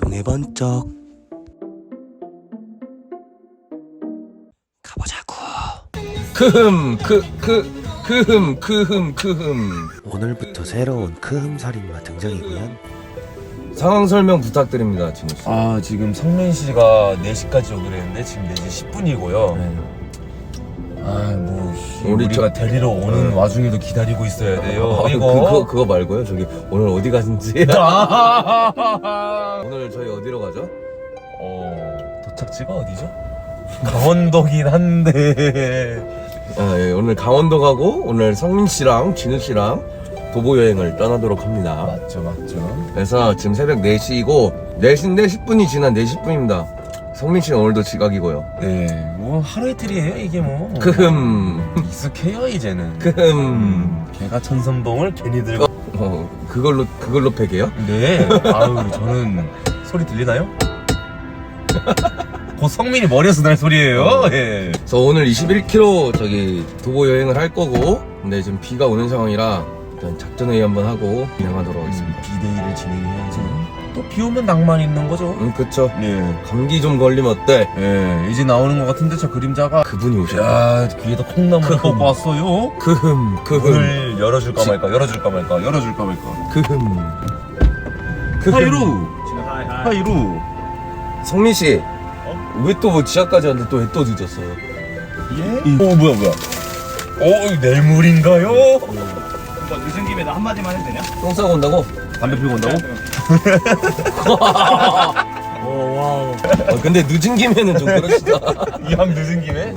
동해 번쩍 가보자고 크흠 크크 크흠 크흠 크흠 오늘부터 새로운 크흠살인마 등장이구연 상황 설명 부탁드립니다 진우 씨. 아 지금 성민 씨가 4시까지 오기로 했는데 지금 4시 10분이고요. 네. 아뭐 우리 우리가 저- 데리러 오는 네. 와중에도 기다리고 있어야 돼요. 아, 이거 그 거 그거 말고요 저기 오늘 어디 가신지 아~ 오늘 저희 어디로 가죠? 어 도착지가 어디죠? 강원도긴 한데 아, 예, 오늘 강원도 가고 오늘 성민 씨랑 진우 씨랑 도보 여행을 떠나도록 합니다. 맞죠 맞죠. 그래서 지금 새벽 4시이고 4시인데 10분이 지난 4시 뿐입니다. 성민 씨는 오늘도 지각이고요. 네 뭐 하루 이틀이에요 이게 뭐. 크흠 익숙해요 이제는. 크흠 음, 개가 천선봉을 괜히 들고. 어, 그걸로 그걸로 팩이에요? 네. 아유 저는 소리 들리나요? 곧 성민이 머리에서 날 소리예요. 예. 그래서 오늘 21km 저기 도보 여행을 할 거고 근데 지금 비가 오는 상황이라 일단 작전 회의 한번 하고 진행하도록 하겠습니다. 비데이를 진행해야죠. 또 비 오면 낭만 있는 거죠. 음 그쵸. 예. 감기 좀 걸리면 어때? 예. 이제 나오는 것 같은데 저 그림자가. 그분이 오셨다. 야 귀에다 콩나물을 크흠. 꽂고 왔어요. 크흠 크흠 문을 열어줄까 말까 열어줄까 말까 열어줄까 말까. 크흠. 하이루. 하이루. 성민 씨. 왜또뭐 지하까지 왔는데 또 왜 또 늦었어요? 예? 오 뭐야 뭐야. 오 뇌물인가요? 오빠 늦은 김에 나 한마디만 해도 되냐? 똥 싸고 온다고? 담배 피고 온다고? 어, 근데 늦은 김에는 좀 그러시다. 이왕 늦은 김에?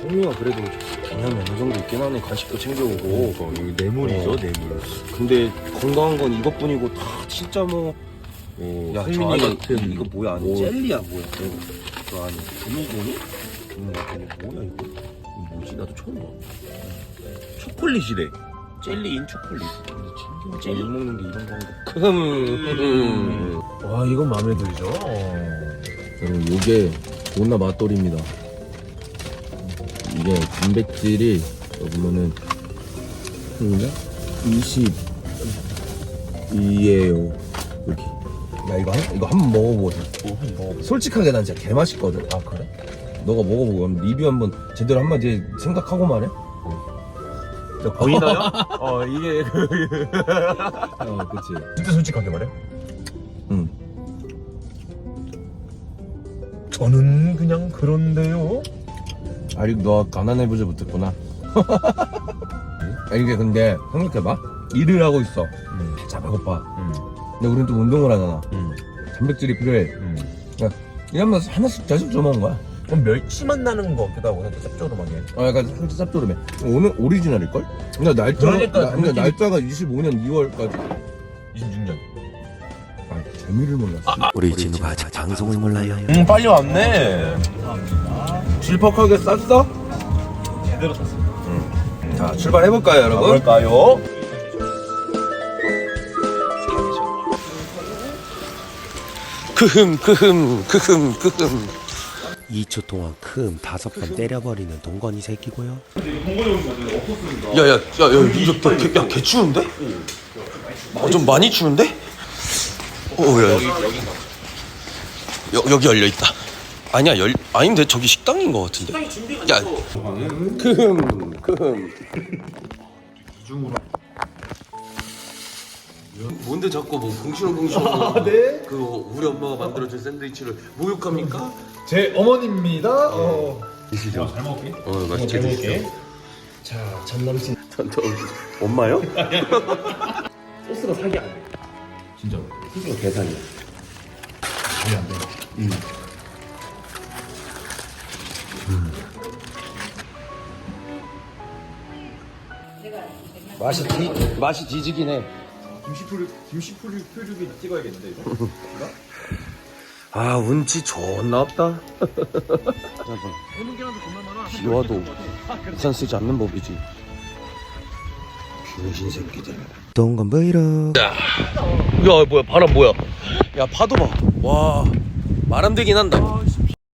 성민이가 그래도 그냥 어느 정도 있긴 하네. 간식도 챙겨오고. 여기 뇌물이죠 어. 뇌물. 근데 건강한 건 이것뿐이고 다 진짜 뭐. 오, 야, 저 성민이 안에 같은 이거 뭐야? 안에 오. 젤리야 뭐야? 저 안에? 음, 이거 뭐야 이거? 이거 뭐지? 나도 처음 봐. 초콜릿이래. 젤리 인 초콜릿. 젤리 먹는 게 이런 건가? 음. 와 이건 마음에 들죠. 여러분 요게 존나 맛돌입니다. 이게 단백질이 여기 보면은 얼마냐? 22예요 여기. 야 이거 한, 이거 한번 먹어보자. 솔직하게 난 진짜 개 맛있거든. 아 그래? 너가 먹어보고 한번 리뷰 한번 제대로 한마디 생각하고 말해. 자, 보이나요? 어 이게 어, 그치. 진짜 솔직하게 말해. 응. 저는 그냥 그런데요. 아직 너 가난해 보지 못했구나. 아, 이게 근데 생각해봐. 일을 하고 있어. 음. 자 배고파. 음. 근데 우린 또 운동을 하잖아. 음. 단백질이 필요해. 음. 이러면 하나씩 계속 줘 먹은 거야. 그럼 멸치 맛 나는 거 같기도 하고 살짝 짭조름하게. 어, 약간 살짝 짭조름해. 오늘 오리지널일걸? 근데 날짜, 그러니까 나, 단백질이- 날짜가 25년 2월까지. 26년. 아, 재미를 몰랐어. 우리 진우가 아직 방송을 몰라요 음 빨리 왔네. 질퍽하게 쌌어? 제대로 샀어. 자, 출발해볼까요, 여러분? 가볼까요? 크흠, 크흠, 크흠, 크흠. 2초 동안 크흠 다섯 번 때려버리는 동건이 새끼고요 야, 야, 야, 야, 이거 더, 개, 야, 개 추운데? 어, 좀 많이 추운데? 어, 야, 여기, 여, 여기 열려 있다. 아니야, 열, 아닌데 저기 식당인 것 같은데. 야, 크흠, 크흠. 뭔데 자꾸 뭐 궁시렁궁시렁 아, 네? 그 우리 엄마가 만들어준 샌드위치를 모욕합니까? 제 어머니입니다. 어. 드시죠. 잘 먹을게. 어, 맛있게 드시죠. 자, 전남친. 엄마요? 소스가 사기 안 돼. 진짜로. 스스로 계산이야. 왜안 돼? 맛이 뒤, 맛이 뒤지긴 해. 김치풀 김치풀 표류기 찍어야겠는데 이거. 아 운치 존나 없다. 비 와도 우산 쓰지 않는 법이지. 병신 새끼들. 동건 브이로 야 뭐야 바람 뭐야? 야 파도 봐. 와 바람 되긴 한다.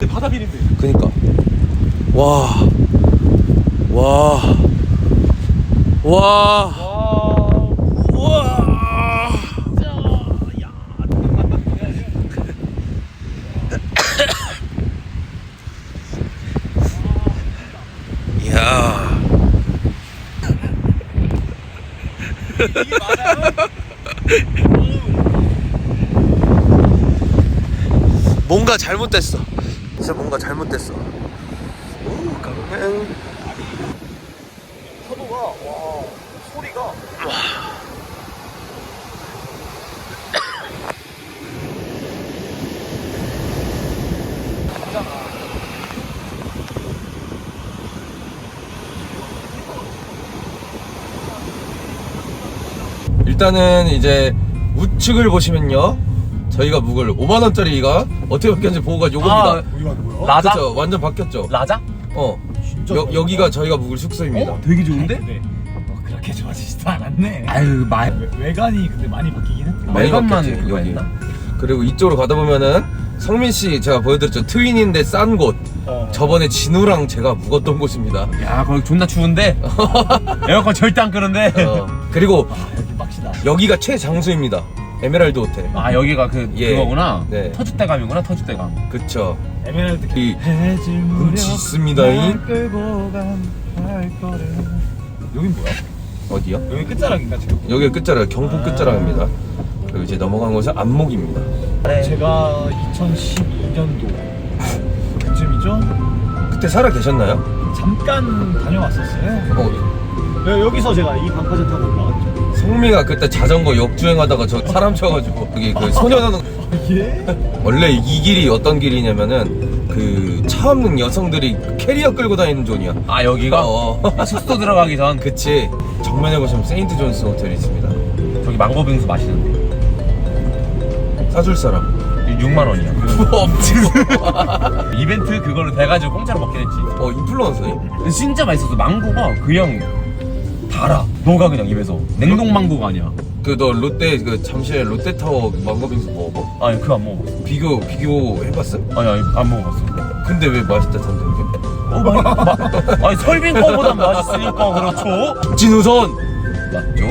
바다 비린데. 그니까. 와. 와. 와. 와. 음. 뭔가 잘못됐어. 진짜 뭔가 잘못됐어. 오, 까르멘. 허브가, 와, 소리가. 와. 일단은 이제 우측을 보시면요. 저희가 묵을 5만 원짜리가 어떻게 바뀌었는지 보고 가 요겁니다. 라자? 그쵸? 완전 바뀌었죠. 라자? 어. 여, 여기가 저희가 묵을 숙소입니다. 되게 좋은데? 네. 뭐 그렇게 좋아지지도 않았네. 아유 말 외- 외관이 근데 많이 바뀌긴 했다. 많이 외관만 바뀌었지, 그거 여기. 했나? 그리고 이쪽으로 가다 보면은 성민 씨 제가 보여드렸죠 트윈인데 싼 곳. 어. 저번에 진우랑 제가 묵었던 곳입니다. 야 거기 존나 추운데 에어컨 절대 안 끄는데 어. 그리고 아 여기 빡시다. 여기가 최장수입니다. 에메랄드 호텔. 아 여기가 그 예. 그거구나 네. 터줏대감이구나 터줏대감 그쵸. 에메랄드 이 해질 무렵 운치 있습니다잉. 날 끌고 간 발 걸음. 여긴 뭐야? 어디요? 여기 끝자락인가 지금? 여기 끝자락 경포 끝자락입니다. 그리고 이제 넘어간 곳은 안목입니다. 제가 2012년도 그쯤이죠? 그때 살아 계셨나요? 잠깐 다녀왔었어요. 어, 여- 여기서 제가 이 방파제 타고 올라왔죠. 성미가 그때 자전거 역주행하다가 저 사람 쳐가지고 여기 그 소년원 예? 원래 이 길이 어떤 길이냐면은 그 차 없는 여성들이 캐리어 끌고 다니는 존이야. 아 여기가? 어. 아, 숙소 들어가기 전 그치. 정면에 보시면 세인트 존스 호텔이 있습니다. 저기 망고 빙수 맛있는데 사줄 사람. 6만 원이야 없지. 이벤트 그걸로 돼가지고 공짜로 먹긴 했지 어 인플루언서니? 근데 진짜 맛있었어 망고가 그냥 달아 녹아 그냥 입에서 냉동 망고가 아니야 그 너 롯데 그 잠실에 롯데타워 망고빙수 먹어봐. 아니 그거 안 먹어봤어 비교 비교 해봤어? 아니 아니 안 먹어봤어 근데 왜 맛있다던데 그게? 어, 마, 마, 아니 설빙 거보다 맛있으니까 그렇죠 진우선 맞죠?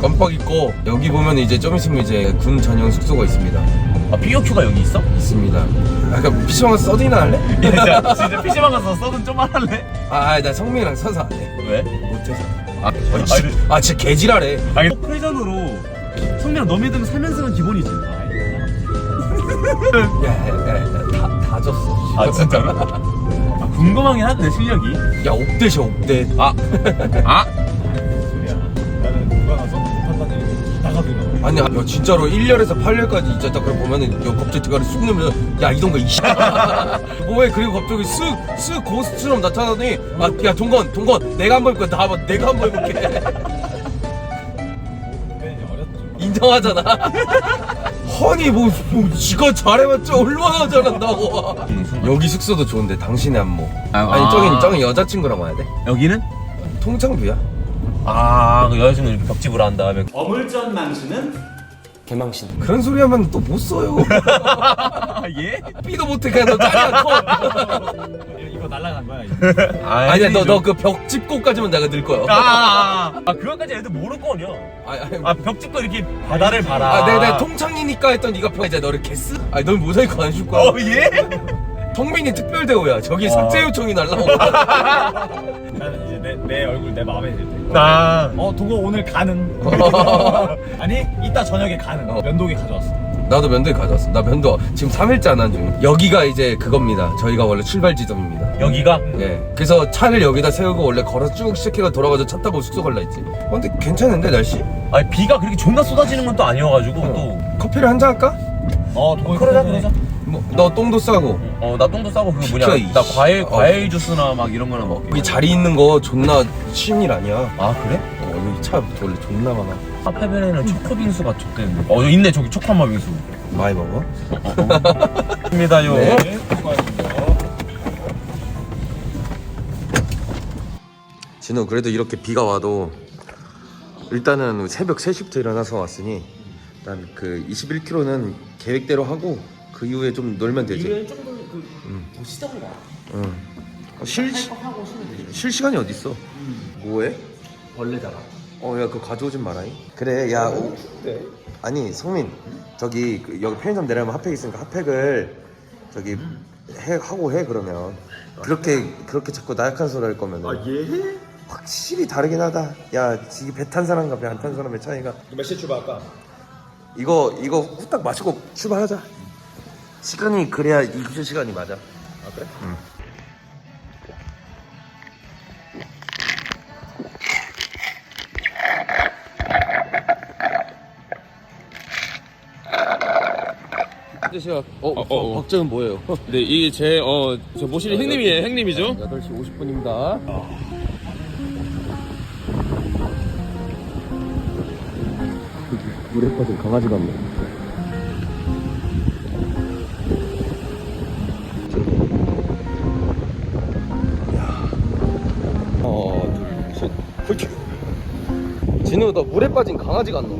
깜빡 잊고 여기 보면 이제 좀 있으면 이제 군 전용 숙소가 있습니다. 아 BOQ가 여기 있어? 있습니다. 아까 PC방 가서 서든이나 할래? 진짜 진짜 PC방 가서 써든 좀만 할래? 아, 나 성민이랑 서서 안 해. 왜? 못해서. 아, 아, 지, 아 진짜 개지랄해. 아니 프레전으로 성민아 너 믿으면 살면서는 기본이지 야, 야, 야, 야, 다, 다 졌어. 아 진짜로? 아, 궁금하긴 한데 실력이 야, 옥대셔, 옥대. 아 아? 아니, 야, 진짜로 1열에서 8열까지 진짜 딱 그걸 보면은 야, 갑자기 대가리 쑥 넣으면 야, 이동가 이씨. 뭐해? 그리고 갑자기 쓱, 쓱 고스트처럼 나타나더니 아, 야, 동건, 동건, 내가 한번 해볼게. 나 한번, 내가 한번 어렸죠. 인정하잖아. 아니 뭐, 뭐 지가 잘해봤자 얼마나 잘한다고. 여기 숙소도 좋은데 당신의 안모. 아, 아니 아. 저긴 저긴 여자친구랑 와야 돼. 여기는? 통창부야. 아 그 여자친구 이렇게 벽집으로 한 다음에 어물전 망수는 개망신. 그런 소리 하면 또 못 써요. 아 예? 삐도 못해 그냥 너 짤이야 커. 이거 날라간 거야. 이거. 아니야 너 너 그 벽집 곳까지만 내가 늘 거야. 아, 아, 아, 아 그거까지 애들 모를 거 아니야 아니, 아니, 아 벽집도 이렇게 바다를 봐라 아, 내가, 내가 통창이니까 했던 네가 벽 이제 너를 개쓰? 아니 넌 모자이크 안 해줄 거야. 어 예? 성민이 특별 대우야. 저기 삭제 요청이 날라오고. 나는 이제 내, 내 얼굴 내 마음에 들 때. 아 어, 동거 오늘 가는. 아니, 이따 저녁에 가는. 어. 면도기 가져왔어. 나도 면도기 가져왔어. 나 면도 지금 3일째 안 한 중. 여기가 이제 그겁니다. 저희가 원래 출발 지점입니다. 여기가? 예. 그래서 차를 여기다 세우고 원래 걸어서 쭉 시작해가 돌아가서 차 타고 숙소 갈라 했지. 어, 근데 괜찮은데 날씨? 아니 비가 그렇게 존나 쏟아지는 건 또 아니어가지고 또 커피를 한 잔 할까? 어, 동거 그러자 그러자 뭐, 너 똥도 싸고. 어 나 똥도 싸고 비켜, 뭐냐 이씨. 나 과일 어. 과일 주스나 막 이런 거는 먹 여기 자리 있는 거 존나 쉬운 일 아니야. 아 그래? 어, 여기 차 원래 존나 많아. 카페베네는 초코빙수가 좋대는데 어 있네 저기 초코마 빙수 많이 먹어? 입니다요 네. 네. 진우 그래도 이렇게 비가 와도 일단은 새벽 3시부터 일어나서 왔으니 일단 그 21km는 계획대로 하고 그 이후에 좀 놀면 되지. 좀더그 더 시작을 가 응. 어, 실, 실 시간이 어딨어? 뭐해? 벌레 잡아 어, 야, 그거 가져오진 마라잉. 그래, 야. 오, 아니, 성민. 저기, 그 여기 편의점 내려면 핫팩 있으니까 핫팩을 저기 해, 하고 해, 그러면. 그렇게, 그렇게 자꾸 나약한 소리 할 거면. 아, 예? 확실히 다르긴 하다. 야, 이게 배탄 사람과 배 안 탄 사람의 차이가. 몇 시에 출발할까? 이거 이거 후딱 마시고 출발하자. 시간이 그래야 입주 시간이 맞아. 아 그래? 응. 아저씨가 어, 어, 어, 박정은 뭐예요? 네, 이게 제, 어, 저 모시는 형님이에요, 형님이죠? 8시 50분입니다. 물에 빠진 강아지 같네. 진우, 너 물에 빠진 강아지 같노?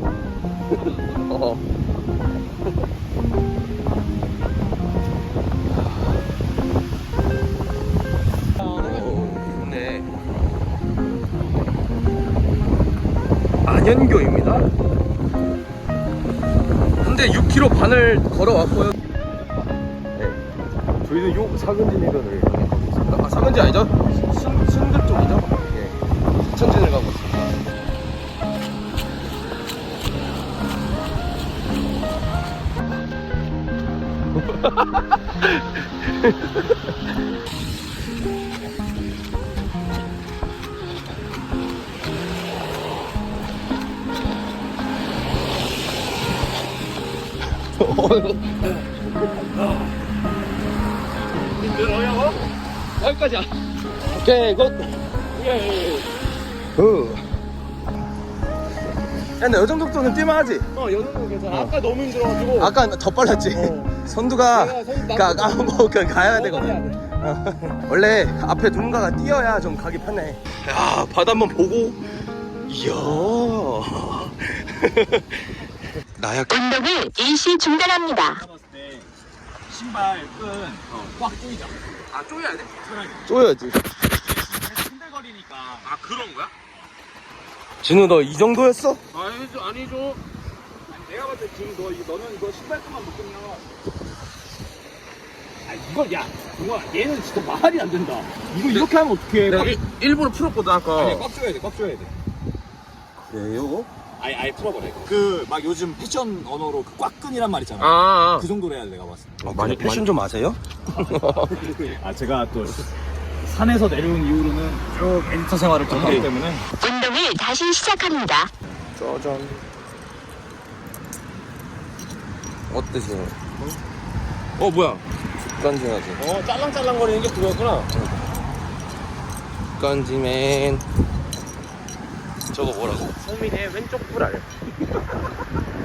어. 좋네. 안현교입니다. 현재 6km 반을 걸어왔고요. 네. 저희는 요 사근진 해변을 가고 있습니다. 아, 사근진 아니죠? 순, 순급 쪽이죠? 예. 천진을 가고 있습니다. 여기까지야. 오케이, 굿. 예. 굿. 야, 근데 요 정도 정도는 뛰만하지? 어, 여자는 괜찮아. 아까 너무 힘들어가지고. 아까 더 빨랐지? 선두 가 가, 가, 뭐, 그, 가야 되거든. 어. 원래 앞에 누군가가 뛰어야 좀 가기 편해. 야, 바다 한번 보고. 이야. 나야. 운동을 일시 중단합니다. 신발 끈 꽉 조이자. 아, 쪼여야 돼? 쪼여야지. 흔들거리니까. 아, 그런 거야? 진우, 너 이 정도였어? 아니죠, 아니죠. 내가 봤을 때 지금 너 이거 너는 이거 신발 끈만 묶으면. 아 이걸 야 동아 얘는 진짜 말이 안 된다. 이거 이렇게 하면 어떡해? 내가 일, 일부러 풀었거든, 아까. 아니 꽉 조여야 돼. 꽉 조여야 돼. 그래요? 아예 아예 풀어버려. 그막 요즘 패션 언어로 그 꽉끈이란 말 있잖아. 아, 아. 그 정도로 해야 돼 내가 봤을 때. 아, 많이 패션 좀 아세요? 아 제가 또 산에서 내려온 이후로는 쭉 에디터 생활을 좀 하기 때문에 다시 시작합니다. 짜잔. 어떠세요? 어, 뭐야? 습관지하지. 어, 짤랑짤랑거리는 게 그거였구나. 습관지맨. 저거 뭐라고? 성민의 왼쪽 불알.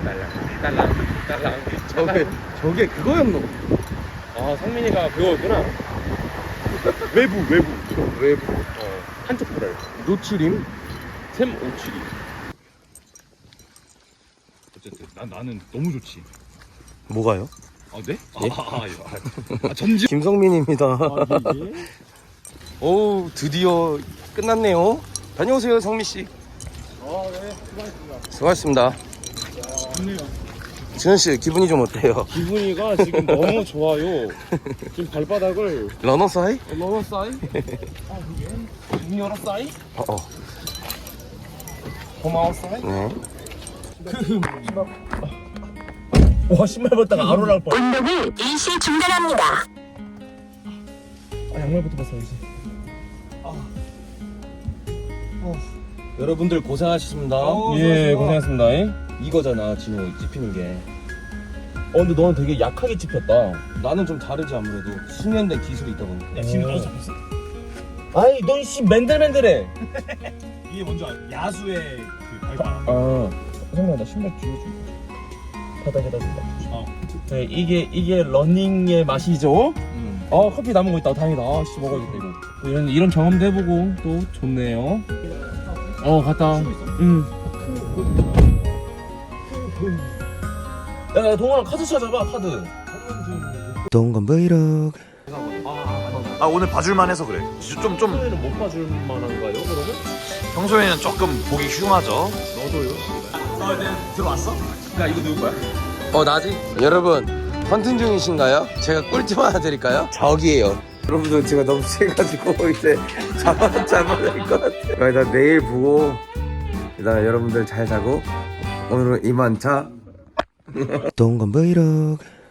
딸랑, 딸랑, 딸랑. 저게, 저게 그거였노? 아, 성민이가 그거였구나. 외부, 외부. 외부. 어, 한쪽 불알. 노출임? 샘 오칠이. 어쨌든 난 나는 너무 좋지. 뭐가요? 아 네? 아, 아, 아, 아 전지. 김성민입니다. 아, 예, 예. 오, 드디어 끝났네요. 다녀오세요, 성민 씨. 아, 네. 수고하셨습니다. 수고하셨습니다. 좋네요. 지현씨, 기분이 좀 어때요? 기분이가 지금 너무 좋아요. 지금 발바닥을 러너 사이? 러너 사이? 아, 그게? 유니어러 사이? 어, 어. 고마워 사이? 네. 와, 신발 벗다가 아로 나올 뻔. 운동을 일시 중단합니다. 아, 양말부터 벗어야지. 여러분들 고생하셨습니다. 예, 고생했습니다. 이거잖아, 진우 찝히는 게. 어, 근데 너는 되게 약하게 찝혔다. 나는 좀 다르지, 아무래도. 숙련된 기술이 있다 보니까. 야, 지금 나도 잡혔어. 아이, 넌씨 맨들맨들해. 이게 먼저 야수의 그 발바. 아, 성민아, 나 신발 뒤에 좀. 바닥에다 좀 놔주지. 어. 네, 이게, 이게 러닝의 맛이죠? 음. 아, 커피 남은 거 있다. 다행이다. 아, 씨, 먹어야겠다, 이거. 또 이런, 이런 경험도 해보고, 또 좋네요. 어, 갔다. 응. 야, 야, 동원아, 카드 찾아봐, 카드. 동건 브이로그 아 오늘 봐줄만 해서 그래 좀 좀 평소에는 못 봐줄 만한가요, 그러면? 평소에는 조금 보기 흉하죠 아, 네. 들어왔어? 야, 이거 누구 거야? 어, 나지? 여러분, 헌팅 중이신가요? 제가 꿀팁 하나 드릴까요? 저기에요. 여러분들 제가 너무 취해가지고 이제 잡아, 잡아야 될것 같아요. 일단 내일 보고, 일단 여러분들 잘 자고, 오늘은 이만 자. 동건 브이로그